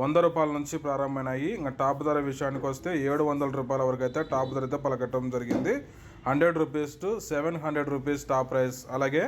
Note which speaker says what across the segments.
Speaker 1: వంద రూపాయల నుంచి ప్రారంభమైనాయి. ఇంకా టాప్ ధర విషయానికి వస్తే ఏడు వందల రూపాయల వరకు అయితే టాప్ ధర అయితే పలకట్టడం జరిగింది. Hundred rupees to seven hundred rupees top price. అలాగే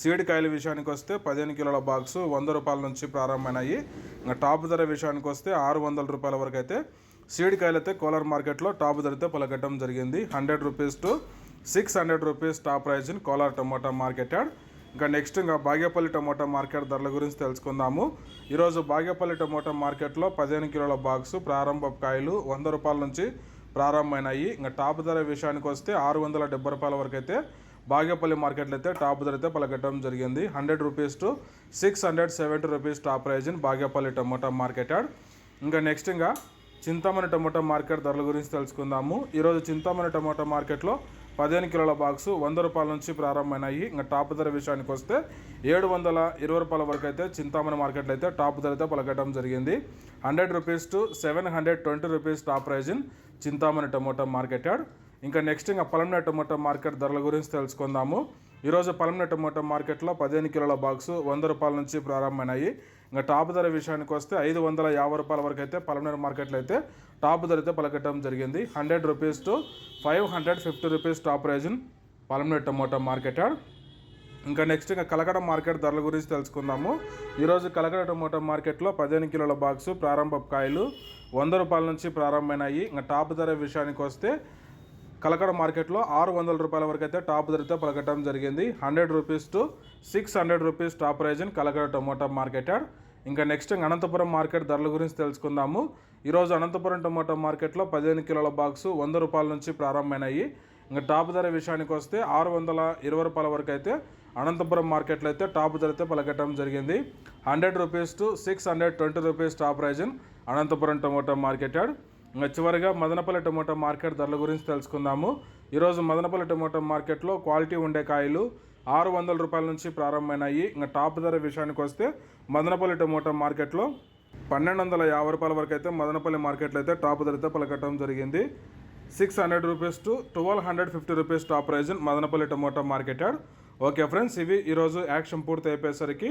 Speaker 1: సీడ్ కాయల విషయానికి వస్తే పదిహేను కిలోల బాక్సు వంద రూపాయల నుంచి ప్రారంభమైనాయి. ఇంకా టాప్ ధర విషయానికి వస్తే ఆరు వందల రూపాయల వరకు అయితే సీడ్ కాయలు అయితే కోలార్ మార్కెట్లో టాప్ ధర అయితే పలకట్టడం జరిగింది. Hundred rupees to six hundred rupees top price in Kolar tomato market yard. ఇంకా నెక్స్ట్ ఇంకా బాగేపల్లి టమోటా మార్కెట్ ధరల గురించి తెలుసుకుందాము. ఈరోజు బాగేపల్లి టమోటా మార్కెట్లో పదిహేను కిలోల బాక్సు ప్రారంభ కాయలు వంద రూపాయల నుంచి ప్రారంభమైనాయి. ఇంకా టాప్ ధర విషయానికి వస్తే ఆరు వందల డెబ్బై రూపాయల వరకు అయితే బాగేపల్లి మార్కెట్లో అయితే టాప్ ధర అయితే పలకట్టడం జరిగింది. Hundred rupees to six hundred seventy rupees top price in Bagepalli tomato market yard. ఇంకా నెక్స్ట్ ఇంకా చింతామణి టమోటా మార్కెట్ ధరల గురించి తెలుసుకుందాము. ఈరోజు చింతామణి టమోటా మార్కెట్లో పదిహేను కిలోల బాక్స్ వంద రూపాయల నుంచి ప్రారంభమైనాయి. ఇంకా టాప్ ధర విషయానికి వస్తే ఏడు వందల ఇరవై రూపాయల వరకు అయితే చింతామణి మార్కెట్లో అయితే టాప్ ధర అయితే పలకడం జరిగింది. Hundred rupees to seven hundred twenty rupees top price in Chintamani tomato market yard ఇంకా నెక్స్ట్ ఇంకా పలంన టమోటా మార్కెట్ ధరల గురించి తెలుసుకుందాము. ఈరోజు పలమిన టమోటా మార్కెట్లో పదిహేను కిలోల బాక్స్ వంద రూపాయల నుంచి ప్రారంభమైనాయి. ఇంకా టాప్ ధర విషయానికి వస్తే ఐదు వందల యాభై రూపాయల వరకు అయితే పలమనేరు మార్కెట్లో అయితే టాప్ ధర అయితే పలకటం జరిగింది. Hundred rupees to five hundred fifty rupees top price in Palamaner tomato market ఇంకా నెక్స్ట్ ఇంకా కలకడ మార్కెట్ ధరల గురించి తెలుసుకుందాము. ఈరోజు కలకడ టమోటా మార్కెట్లో పదిహేను కిలోల బాక్స్ ప్రారంభ కాయలు వంద రూపాయల నుంచి ప్రారంభమైనాయి. ఇంకా టాప్ ధర విషయానికి వస్తే కలకడ మార్కెట్లో ఆరు వందల రూపాయల వరకు అయితే టాప్ ధరతో పలకటం జరిగింది. Hundred rupees to six hundred rupees top price in Kalakada tomato market yard ఇంకా నెక్స్ట్ అనంతపురం మార్కెట్ ధరల గురించి తెలుసుకుందాము. ఈరోజు అనంతపురం టొమాటో మార్కెట్లో పదిహేను కిలోల బాక్సు వంద రూపాయల నుంచి ప్రారంభమైనాయి. ఇంకా టాప్ ధర విషయానికి వస్తే ఆరు వందల ఇరవై రూపాయల వరకు అయితే అనంతపురం మార్కెట్లో అయితే టాప్ ధరతో పలకటం జరిగింది. Hundred rupees to six hundred twenty rupees top price Anantapuram tomato market yard చివరిగా మదనపల్లి టమోటా మార్కెట్ ధరల గురించి తెలుసుకుందాము. ఈరోజు మదనపల్లి టమోటా మార్కెట్లో క్వాలిటీ ఉండే కాయలు ఆరు వందల రూపాయల నుంచి ప్రారంభమైనాయి. ఇంకా టాప్ ధర విషయానికి వస్తే మదనపల్లి టమోటా మార్కెట్లో పన్నెండు వందల యాభై రూపాయల వరకు అయితే మదనపల్లి మార్కెట్లో అయితే టాప్ ధర అయితే పలకట్టడం జరిగింది. Six hundred rupees to twelve hundred fifty rupees top price Madanapalle tomato market okay friends ఇవి ఈరోజు యాక్షన్ పూర్తి అయిపోయేసరికి